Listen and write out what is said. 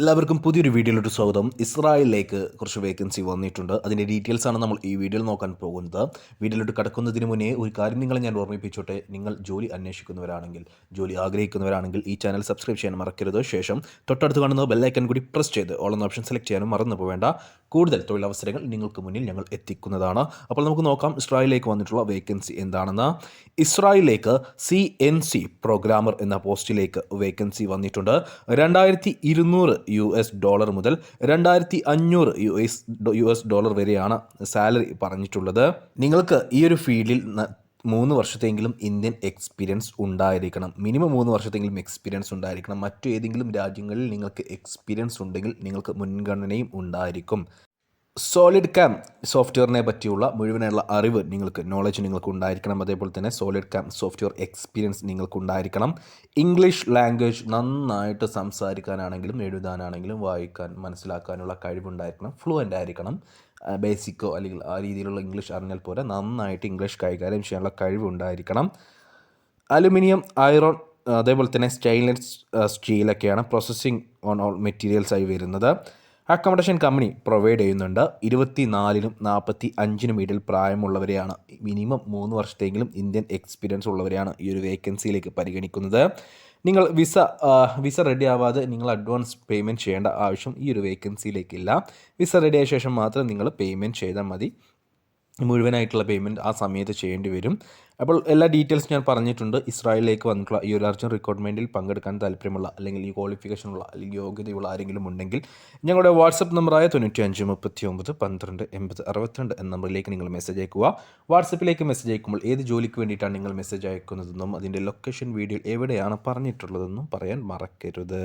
എല്ലാവർക്കും പുതിയൊരു വീഡിയോയിലോട്ട് സ്വാഗതം. ഇസ്രായേലിലേക്ക് കുറച്ച് വേക്കൻസി വന്നിട്ടുണ്ട്. അതിന്റെ ഡീറ്റെയിൽസ് ആണ് നമ്മൾ ഈ വീഡിയോയിൽ നോക്കാൻ പോകുന്നത്. വീഡിയോയിലോട്ട് കടക്കുന്നതിന് മുന്നേ ഒരു കാര്യം നിങ്ങളെ ഞാൻ ഓർമ്മിപ്പിച്ചോട്ടെ. നിങ്ങൾ ജോലി അന്വേഷിക്കുന്നവരാണെങ്കിൽ ജോലി ആഗ്രഹിക്കുന്നവരാണെങ്കിൽ ഈ ചാനൽ സബ്സ്ക്രൈബ് ചെയ്യാൻ മറക്കരുത്. ശേഷം തൊട്ടടുത്ത് കാണുന്ന ബെല്ലൈക്കൻ കൂടി പ്രസ് ചെയ്ത് ഓൾ ഓപ്ഷൻ സെലക്ട് ചെയ്യാനും മറന്നു പോവേണ്ട. കൂടുതൽ തൊഴിലവസരങ്ങൾ നിങ്ങൾക്ക് മുന്നിൽ ഞങ്ങൾ എത്തിക്കുന്നതാണ്. അപ്പോൾ നമുക്ക് നോക്കാം ഇസ്രായേലിലേക്ക് വന്നിട്ടുള്ള വേക്കൻസി എന്താണെന്ന്. ഇസ്രായേലിലേക്ക് സി എൻ സി പ്രോഗ്രാമർ എന്ന പോസ്റ്റിലേക്ക് വേക്കൻസി വന്നിട്ടുണ്ട്. രണ്ടായിരത്തി ഇരുന്നൂറ് യു എസ് ഡോളർ മുതൽ രണ്ടായിരത്തി അഞ്ഞൂറ് U S U S dollar വരെയാണ് സാലറി പറഞ്ഞിട്ടുള്ളത്. നിങ്ങൾക്ക് ഈ ഒരു ഫീൽഡിൽ മൂന്ന് വർഷത്തെങ്കിലും ഇന്ത്യൻ എക്സ്പീരിയൻസ് ഉണ്ടായിരിക്കണം. മിനിമം മൂന്ന് വർഷത്തെങ്കിലും എക്സ്പീരിയൻസ് ഉണ്ടായിരിക്കണം. മറ്റു ഏതെങ്കിലും രാജ്യങ്ങളിൽ നിങ്ങൾക്ക് എക്സ്പീരിയൻസ് ഉണ്ടെങ്കിൽ നിങ്ങൾക്ക് മുൻഗണനയും ഉണ്ടായിരിക്കും. സോളിഡ് ക്യാം സോഫ്റ്റ്വെയറിനെ പറ്റിയുള്ള മുഴുവനായുള്ള അറിവ് നിങ്ങൾക്ക് നോളജ് നിങ്ങൾക്ക് ഉണ്ടായിരിക്കണം. അതേപോലെ തന്നെ സോളിഡ് ക്യാം സോഫ്റ്റ്വെയർ എക്സ്പീരിയൻസ് നിങ്ങൾക്ക് ഉണ്ടായിരിക്കണം. ഇംഗ്ലീഷ് ലാംഗ്വേജ് നന്നായിട്ട് സംസാരിക്കാനാണെങ്കിലും എഴുതാനാണെങ്കിലും വായിക്കാൻ മനസ്സിലാക്കാനുള്ള കഴിവുണ്ടായിരിക്കണം. ഫ്ലുവന്റ് ആയിരിക്കണം. ബേസിക്കോ അല്ലെങ്കിൽ ആ രീതിയിലുള്ള ഇംഗ്ലീഷ് അറിഞ്ഞാൽ പോലെ നന്നായിട്ട് ഇംഗ്ലീഷ് കൈകാര്യം ചെയ്യാനുള്ള കഴിവുണ്ടായിരിക്കണം. അലുമിനിയം അയറോൺ അതേപോലെ തന്നെ സ്റ്റെയിൻലെസ് സ്റ്റീലൊക്കെയാണ് പ്രോസസ്സിങ് ഓൺ ഓൾ മെറ്റീരിയൽസായി വരുന്നത്. അക്കോമഡേഷൻ കമ്പനി പ്രൊവൈഡ് ചെയ്യുന്നുണ്ട്. ഇരുപത്തി നാലിനും നാൽപ്പത്തി അഞ്ചിനും ഇടയിൽ പ്രായമുള്ളവരെയാണ്. മിനിമം മൂന്ന് വർഷത്തെങ്കിലും ഇന്ത്യൻ എക്സ്പീരിയൻസ് ഉള്ളവരെയാണ് ഈ ഒരു വേക്കൻസിയിലേക്ക് പരിഗണിക്കുന്നത്. നിങ്ങൾ വിസ വിസ റെഡി ആവാതെ നിങ്ങൾ അഡ്വാൻസ് പേയ്മെന്റ് ചെയ്യേണ്ട ആവശ്യം ഈ ഒരു വേക്കൻസിയിലേക്കില്ല വിസ റെഡി ആയ ശേഷം മാത്രം നിങ്ങൾ പേയ്മെന്റ് ചെയ്താൽ മതി. മുഴുവനായിട്ടുള്ള പേയ്മെന്റ് ആ സമയത്ത് ചെയ്യേണ്ടി വരും. അപ്പോൾ എല്ലാ ഡീറ്റെയിൽസ് ഞാൻ പറഞ്ഞിട്ടുണ്ട്. ഇസ്രായേലിലേക്ക് വന്നിട്ടുള്ള ഈ ഒരു അർജന്റ് റിക്രൂട്ട്മെന്റിൽ പങ്കെടുക്കാൻ താല്പര്യമുള്ള അല്ലെങ്കിൽ ഈ ക്വാളിഫിക്കേഷനുള്ള അല്ലെങ്കിൽ യോഗ്യതയുള്ള ആരെങ്കിലും ഉണ്ടെങ്കിൽ ഞങ്ങളുടെ വാട്സപ്പ് നമ്പറായ തൊണ്ണൂറ്റി അഞ്ച് മുപ്പത്തി ഒമ്പത് പന്ത്രണ്ട് എൺപത് അറുപത്തിരണ്ട് എന്ന നമ്പറിലേക്ക് നിങ്ങൾ മെസ്സേജ് അയക്കുക. വാട്സപ്പിലേക്ക് മെസ്സേജ് അയക്കുമ്പോൾ ഏത് ജോലിക്ക് വേണ്ടിയിട്ടാണ് നിങ്ങൾ മെസ്സേജ് അയക്കുന്നതെന്നും അതിന്റെ ലൊക്കേഷൻ വീഡിയോ എവിടെയാണ് പറഞ്ഞിട്ടുള്ളതെന്നും പറയാൻ മറക്കരുത്.